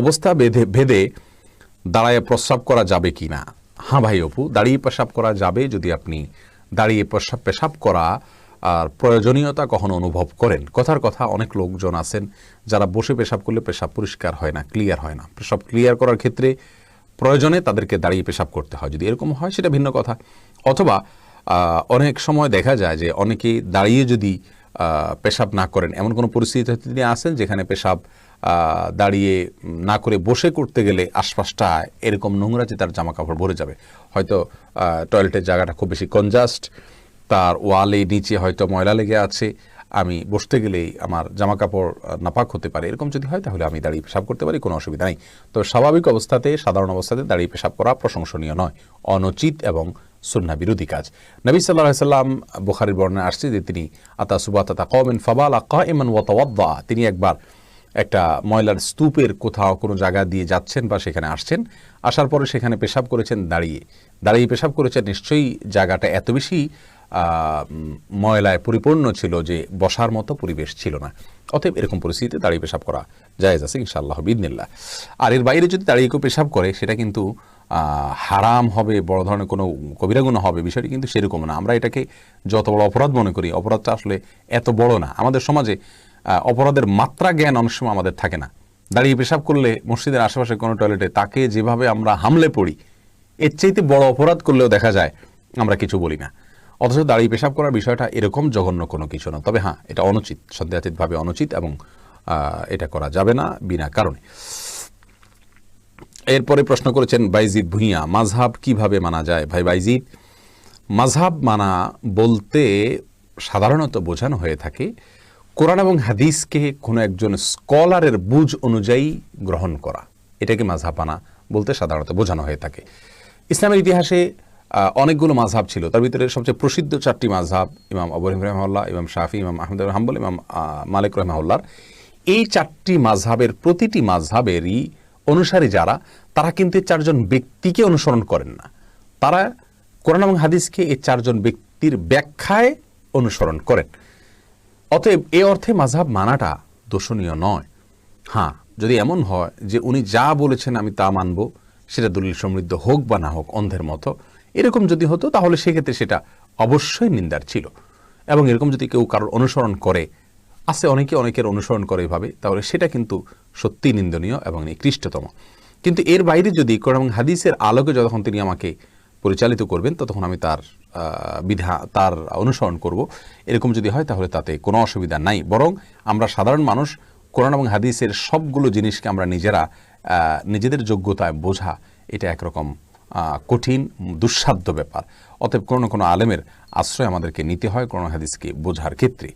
অবস্থা বেঁধে, ভেদে দাঁড়ায় প্রস্রাব করা যাবে কি না? হ্যাঁ ভাই অপু, দাঁড়িয়ে পেশাব করা যাবে যদি আপনি দাঁড়িয়ে পেশাব পেশাব করা আর প্রয়োজনীয়তা কখনো অনুভব করেন। কথার কথা অনেক লোকজন আছেন যারা বসে পেশাব করলে পেশাব পরিষ্কার হয় না, ক্লিয়ার হয় না। পেশাব ক্লিয়ার করার ক্ষেত্রে প্রয়োজনে তাদেরকে দাঁড়িয়ে পেশাব করতে হয়। যদি এরকম হয়, সেটা ভিন্ন কথা। অথবা অনেক সময় দেখা যায় যে অনেকেই দাঁড়িয়ে যদি পেশাব না করেন, এমন কোনো পরিস্থিতিতে তিনি আসেন যেখানে পেশাব দাঁড়িয়ে না করে বসে করতে গেলে আশপাশটা এরকম নোংরাতে তার জামা কাপড় ভরে যাবে। হয়তো টয়লেটের জায়গাটা খুব বেশি কনজাস্ট, তার ওয়ালে নিচে হয়তো ময়লা লেগে আছে, আমি বসতে গেলেই আমার জামা কাপড় নাপাক হতে পারে। এরকম যদি হয় তাহলে আমি দাঁড়িয়ে পেশাব করতে পারি, কোনো অসুবিধা নেই। তো স্বাভাবিক অবস্থাতে, সাধারণ অবস্থাতে দাঁড়িয়ে পেশাব করা প্রশংসনীয় নয়। অনুচিত এবং সুন্না বিরোধী কাজ। নবী সাল্লাহ সাল্লাম বুখারির বর্ণনা আসছে যে তিনি আতা সুবাত আতা কমেন ফাবাল আকা ইমান ওয়াতাওয়াদ্দা তিনি একবার একটা ময়লার স্তূপের কোথাও কোনো জায়গা দিয়ে যাচ্ছেন বা সেখানে আসছেন, আসার পরে সেখানে পেশাব করেছেন দাঁড়িয়ে। দাঁড়িয়ে পেশাব করেছেন নিশ্চয়ই জায়গাটা এত বেশি ময়লায় পরিপূর্ণ ছিল যে বসার মতো পরিবেশ ছিল না। অতএব এরকম পরিস্থিতিতে দাঁড়িয়ে পেশাব করা জায়েজ আছে ইনশাআল্লাহ বিদিনিল্লাহ আর এর বাইরে যদি দাঁড়িয়ে কেউ পেশাব করে, সেটা কিন্তু হারাম হবে, বড় ধরনের কোনো কবিরাগুণ হবে, বিষয়টি কিন্তু সেরকম না। আমরা এটাকে যত বড় অপরাধ মনে করি, অপরাধটা আসলে এত বড় না। আমাদের সমাজে অপরাধের মাত্রা জ্ঞান অনেক সময় আমাদের থাকে না। দাঁড়িয়ে পেশাব করলে মসজিদের আশেপাশে কোনো টয়লেটে তাকে যেভাবে আমরা হামলে পড়ি, এর চাইতে বড় অপরাধ করলেও দেখা যায় আমরা কিছু বলি না। অথচ দাঁড়িয়ে পেশাব করার বিষয়টা এরকম জঘন্য কোনো কিছু না। তবে হ্যাঁ এটা অনুচিত, সন্দেহাতীতভাবে অনুচিত এবং এটা করা যাবে না বিনা কারণে। এরপরে প্রশ্ন করেছেন বাইজিদ ভুঁইয়া মাঝহাব কীভাবে মানা যায়? ভাই বাইজিদ মাঝহাব মানা বলতে সাধারণত বোঝানো হয়ে থাকে কোরআন এবং হাদিসকে কোনো একজন স্কলারের বুঝ অনুযায়ী গ্রহণ করা। এটাকে মাঝহাব মানা বলতে সাধারণত বোঝানো হয়ে থাকে। ইসলামের ইতিহাসে অনেকগুলো মাঝহাব ছিল। তার ভিতরে সবচেয়ে প্রসিদ্ধ চারটি মাঝহাব ইমাম আবু রহিম রহমাল্লাহ ইমাম শাফি, ইমাম আহমদ হাম্বল, ইমাম মালিক রহমাউল্লার এই চারটি মাঝহাবের প্রতিটি মাঝহাবেরই অনুসারী যারা, তারা কিন্তু চারজন ব্যক্তিকে অনুসরণ করেন না। তারা কোরআন এবং হাদিসকে এই চারজন ব্যক্তির ব্যাখ্যায় অনুসরণ করেন। অতএব এ অর্থে মাঝহাব মানাটা দোষণীয় নয়। হ্যাঁ যদি এমন হয় যে উনি যা বলেছেন আমি তা মানব, সেটা দলিল সমৃদ্ধ হোক বা না হোক, অন্ধের মতো, এরকম যদি হতো তাহলে সেক্ষেত্রে সেটা অবশ্যই নিন্দার ছিল। এবং এরকম যদি কেউ কারোর অনুসরণ করে, আছে অনেকে অনেকের অনুসরণ করে এভাবে, তাহলে সেটা কিন্তু সত্যি নিন্দনীয় এবং নিকৃষ্টতম। কিন্তু এর বাইরে যদি কোরআন হাদিসের আলোকে যখন তিনি আমাকে পরিচালিত করবেন, ততক্ষণ আমি তার বিধা তার অনুসরণ করব। এরকম যদি হয় তাহলে তাতে কোনো অসুবিধা নাই। বরং আমরা সাধারণ মানুষ, কোরআন এবং হাদিসের সবগুলো জিনিসকে আমরা নিজেরা নিজেদের যোগ্যতায় বোঝা, এটা একরকম কঠিন, দুঃসাধ্য ব্যাপার। অতএব কোনো কোনো আলেমের আশ্রয় আমাদেরকে নিতে হয় কোরআন হাদিসকে বোঝার ক্ষেত্রে।